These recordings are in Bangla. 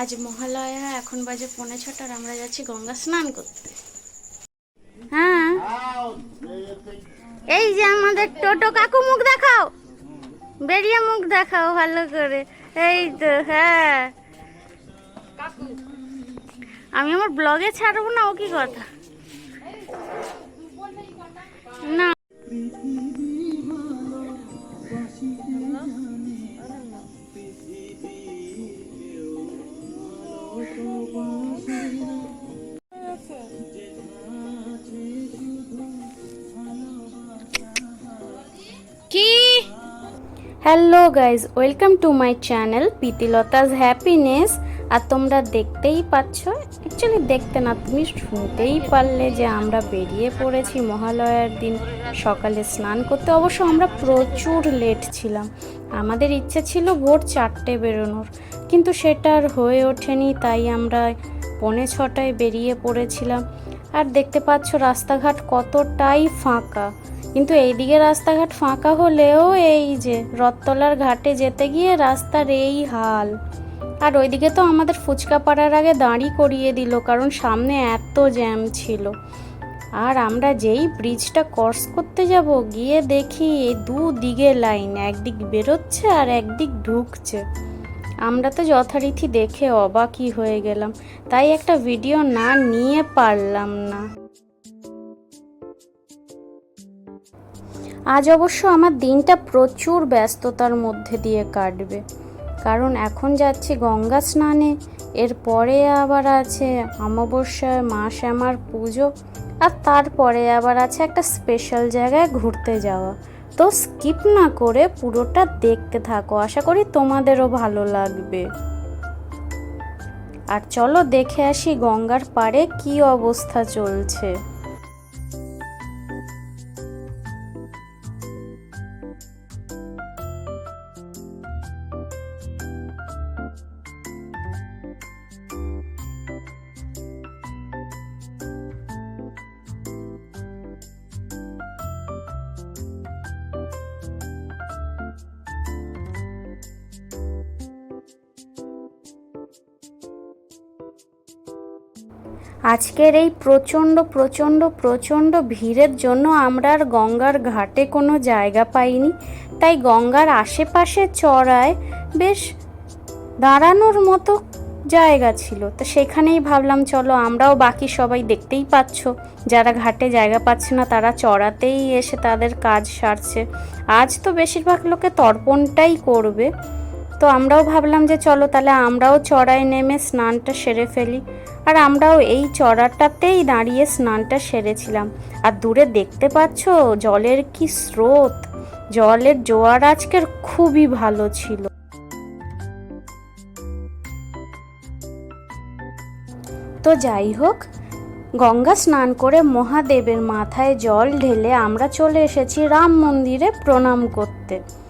আজ মহালয়া, এখন বাজে পৌনে ছটার আমরা যাচ্ছি গঙ্গা স্নান করতে। হ্যাঁ? এই যে আমাদের টোটো কাকু মুখ দেখাও। বেরিয়ে মুখ দেখাও ভালো করে। এই তো হ্যাঁ। আমি আমার ব্লগে ছাড়বো না, ও কি কথা? না hello guys welcome to my channel Pritilata's happiness আর তোমরা দেখতেই পাচ্ছ অ্যাকচুয়ালি দেখতে না, তুমি শুনতেই পারলে যে আমরা বেরিয়ে পড়েছি মহালয়ার দিন। সকালে স্নান করতে অবশ্য আমরা প্রচুর লেট ছিলাম। আমাদের ইচ্ছে ছিল ভোর চারটে বেরোনোর, কিন্তু সেটা আর হয়ে ওঠেনি, তাই আমরা পৌনে ছটায় বেরিয়ে পড়েছিলাম। আর দেখতে পাচ্ছ রাস্তাঘাট কতটাই ফাঁকা। কিন্তু এইদিকে রাস্তাঘাট ফাঁকা হলেও এই যে রথতলার ঘাটে যেতে গিয়ে রাস্তার এই হাল। আর ওইদিকে তো আমাদের ফুচকা পাড়ার আগে দাঁড়ি করিয়ে দিল, কারণ সামনে এত জ্যাম ছিল। আর আমরা যেই ব্রিজটা ক্রস করতে যাব, গিয়ে দেখি এই দুদিকে লাইন, একদিক বেরোচ্ছে আর একদিক ঢুকছে। আমরা তো যথারীতি দেখে অবাকই হয়ে গেলাম। তাই একটা ভিডিও না নিয়ে পারলাম না। আজ অবশ্য আমার দিনটা প্রচুর ব্যস্ততার মধ্যে দিয়ে কাটবে। কারণ এখন যাচ্ছি গঙ্গা স্নানে, এরপরে আবার আছে অমাবস্যায় মা শ্যামার পুজো, আর তারপরে আবার আছে একটা স্পেশাল জায়গায় ঘুরতে যাওয়া। তো স্কিপ না করে পুরোটা দেখতে থাকো, আশা করি তোমাদেরও ভালো লাগবে। আর চলো দেখে আসি গঙ্গার পাড়ে কি অবস্থা চলছে। আজকের এই প্রচণ্ড প্রচণ্ড প্রচণ্ড ভিড়ের জন্য আমরা আর গঙ্গার ঘাটে কোনো জায়গা পাইনি। তাই গঙ্গার আশেপাশে চড়ায় বেশ দাঁড়ানোর মতো জায়গা ছিল। তো সেখানেই ভাবলাম, চলো আমরাও বাকি সবাই দেখতেই পাচ্ছ। যারা ঘাটে জায়গা পাচ্ছে না, তারা চড়াতেই এসে তাদের কাজ সারছে। আজ তো বেশিরভাগ লোকে তর্পণটাই করবে। তো আমরাও ভাবলাম যে চলো তাহলে আমরাও চড়ায় নেমে স্নানটা সেরে ফেলি। আর আমরাও এই চড়াটাতেই দাঁড়িয়ে স্নানটা সেরেছিলাম। আর দূরে দেখতে পাচ্ছ, জলের কি স্রোত। জলের জোয়ার আজকের খুবই ভালো ছিল। তো যাই হোক, গঙ্গা স্নান করে মহাদেবের মাথায় জল ঢেলে আমরা চলে এসেছি রাম মন্দিরে প্রণাম করতে।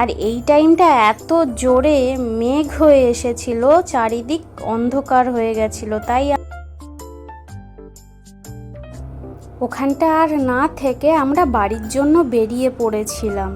আর এই টাইমটা এত জোরে মেঘ হয়ে এসেছিল, চারিদিক অন্ধকার হয়ে গেছিল, তাই ওখানটা আর না থেকে আমরা বাড়ির জন্য বেরিয়ে পড়েছিলাম।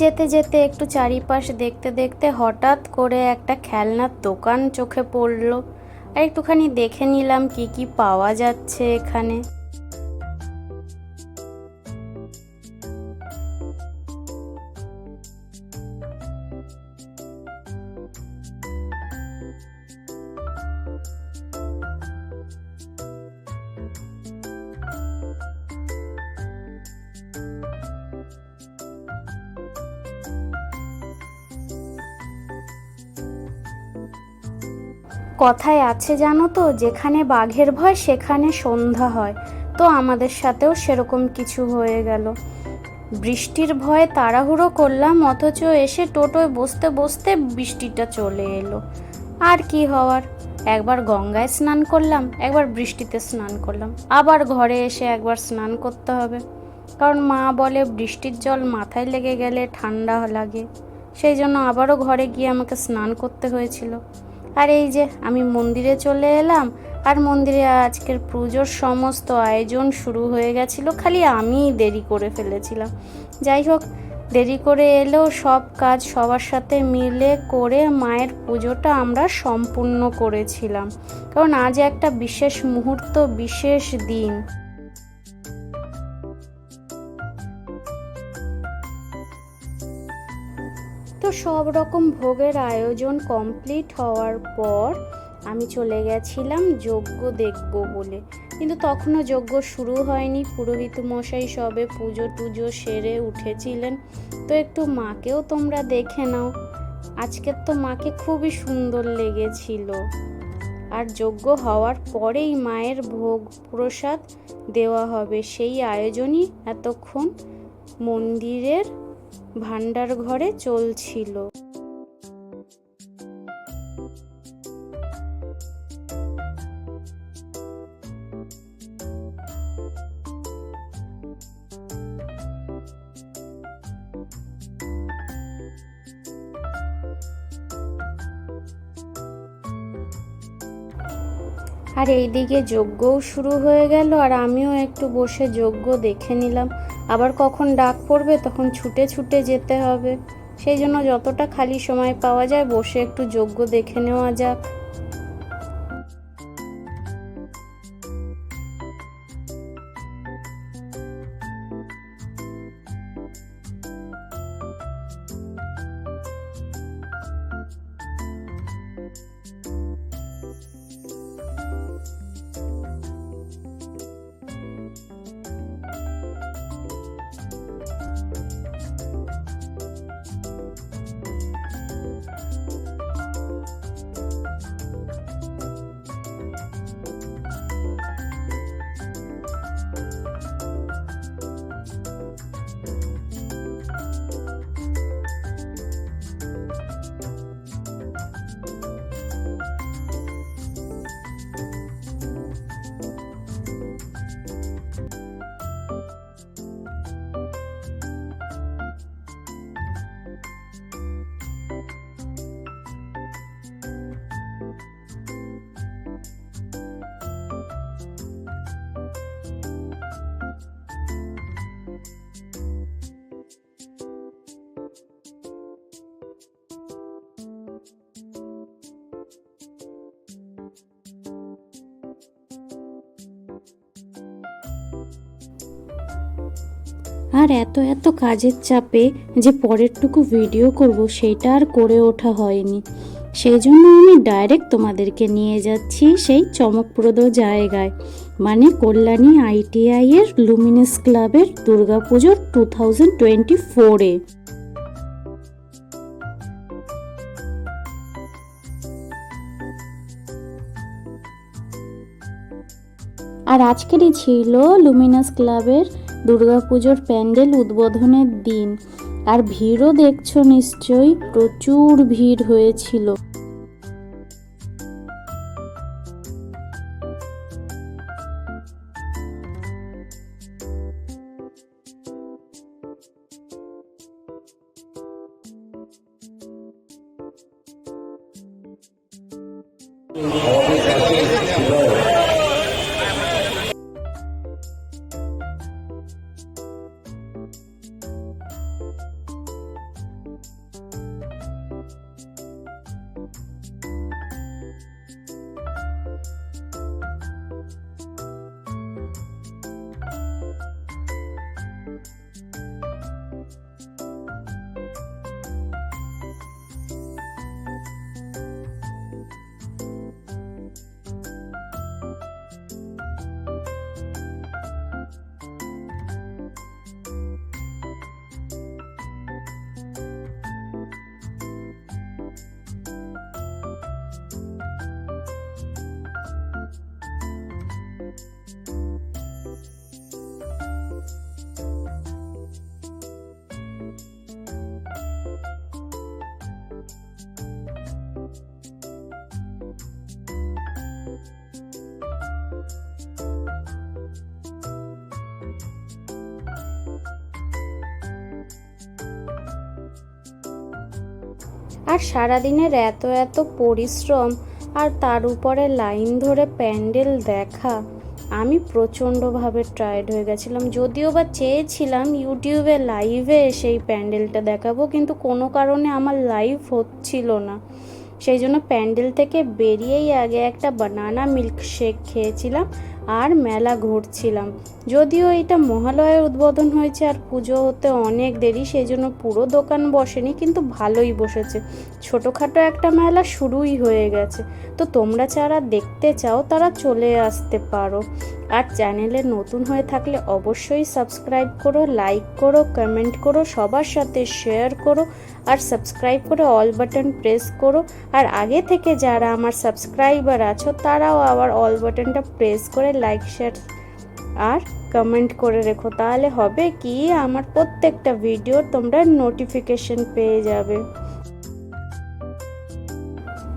যেতে যেতে একটু চারিপাশ দেখতে দেখতে হঠাৎ করে একটা খেলনার দোকান চোখে পড়ল। আর একটুখানি দেখে নিলাম কি কি পাওয়া যাচ্ছে এখানে। কথায় আছে জানো তো, যেখানে বাঘের ভয় সেখানে সন্ধ্যা হয়। তো আমাদের সাথেও সেরকম কিছু হয়ে গেল। বৃষ্টির ভয়ে তাড়াহুড়ো করলাম, অথচ এসে টোটোয় বসতে বসতে বৃষ্টিটা চলে এলো। আর কি হওয়ার? একবার গঙ্গায় স্নান করলাম, একবার বৃষ্টিতে স্নান করলাম। আবার ঘরে এসে একবার স্নান করতে হবে। কারণ মা বলে বৃষ্টির জল মাথায় লেগে গেলে ঠান্ডা লাগে। সেই জন্য আবারও ঘরে গিয়ে আমাকে স্নান করতে হয়েছিল। আর এই যে আমি মন্দিরে চলে এলাম, আর মন্দিরে আজকের পুজোর সমস্ত আয়োজন শুরু হয়ে গেছিল, খালি আমিই দেরি করে ফেলেছিলাম। যাই হোক, দেরি করে এলেও সব কাজ সবার সাথে মিলে করে মায়ের পুজোটা আমরা সম্পূর্ণ করেছিলাম। কারণ আজ একটা বিশেষ মুহূর্ত, বিশেষ দিন। সব রকম ভোগের আয়োজন কমপ্লিট হওয়ার পর আমি চলে গেছিলাম যজ্ঞ দেখব বলে। কিন্তু তখনও যজ্ঞ শুরু হয়নি। পুরোহিত মশাই সবে পুজো টুজো সেরে উঠেছিলেন। তো একটু মাকেও তোমরা দেখে নাও। আজকের তো মাকে খুবই সুন্দর লেগেছিল। আর যজ্ঞ হওয়ার পরেই মায়ের ভোগ প্রসাদ দেওয়া হবে। সেই আয়োজনই এতক্ষণ মন্দিরের ভান্ডার ঘরে চলছিল। আর এইদিকে যজ্ঞও শুরু হয়ে গেল, আর আমিও একটু বসে যজ্ঞ দেখে নিলাম। আবার কখন ডাক পড়বে তখন ছুটে ছুটে যেতে হবে। সেই জন্য যতটা খালি সময় পাওয়া যায় বসে একটু যোগ্য দেখে নেওয়া যাক। আর এত এত কাজের চাপে যে পরেরটুকু ভিডিও করব সেটা আর করে ওঠা হয়নি। সেই জন্য আমি ডাইরেক্ট তোমাদেরকে নিয়ে যাচ্ছি সেই চমকপ্রদ জায়গায়। মানে কল্যাণী আইটিআই এর লুমিনাস ক্লাবের দুর্গাপুজোর টু থাউজেন্ড টোয়েন্টি ফোরে আর আজকেরই ছিল লুমিনাস ক্লাবের দুর্গাপুজোর প্যান্ডেল উদ্বোধনের দিন। আর ভিড়ও দেখছ নিশ্চয়ই প্রচুর ভিড় হয়েছিল। আর সারাদিনের এত এত পরিশ্রম আর তার উপরে লাইন ধরে প্যান্ডেল দেখা। আমি প্রচণ্ডভাবে টায়ার্ড হয়ে গেছিলাম। যদিও বা চেয়েছিলাম ইউটিউবে লাইভে সেই প্যান্ডেলটা দেখাবো, কিন্তু কোনো কারণে আমার লাইভ হচ্ছিল না। সেই জন্য প্যান্ডেল থেকে বেরিয়েই আগে একটা বানানা মিল্ক শেক খেয়েছিলাম। আর মেলা ঘুরছিলাম। যদিও এটা মহালয়ের উদ্বোধন হয়েছে আর পুজো হতে অনেক দেরি সেই জন্য পুরো দোকান বসেনি, কিন্তু ভালোই বসেছে। ছোটোখাটো একটা মেলা শুরুই হয়ে গেছে। তো তোমরা যারা দেখতে চাও তারা চলে আসতে পারো। আর চ্যানেলে নতুন হয়ে থাকলে অবশ্যই সাবস্ক্রাইব করো, লাইক করো, কমেন্ট করো, সবার সাথে শেয়ার করো আর সাবস্ক্রাইব করে অল বাটন প্রেস করো। আর আগে থেকে যারা আমার সাবস্ক্রাইবার আছো, তারাও আবার অল বাটনটা প্রেস করে লাইক, শেয়ার আর কমেন্ট করে রেখো। তাহলে হবে কি? আমার প্রত্যেকটা ভিডিও তোমরা নোটিফিকেশন পেয়ে যাবে।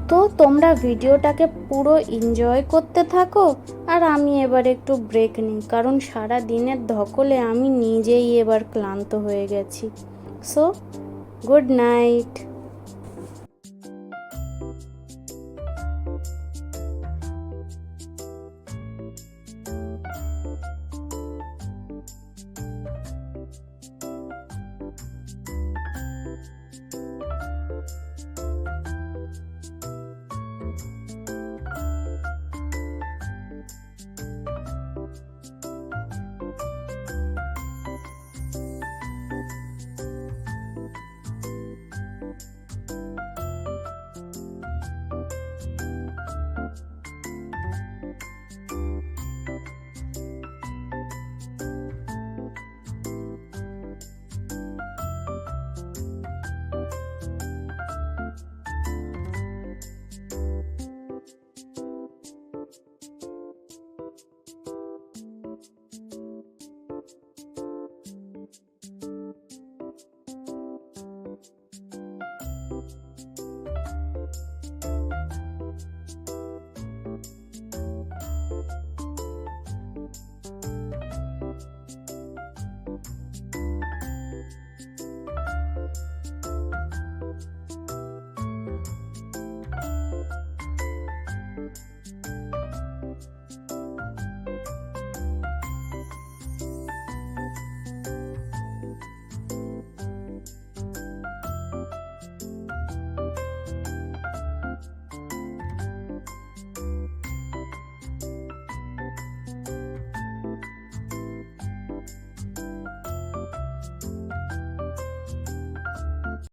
তো তোমরা ভিডিওটাকে পুরো এনজয় করতে থাকো। আর আমি এবার একটু ব্রেক নিই, কারণ সারা দিনের ধকলে আমি নিজেই এবার ক্লান্ত হয়ে গেছি। So good night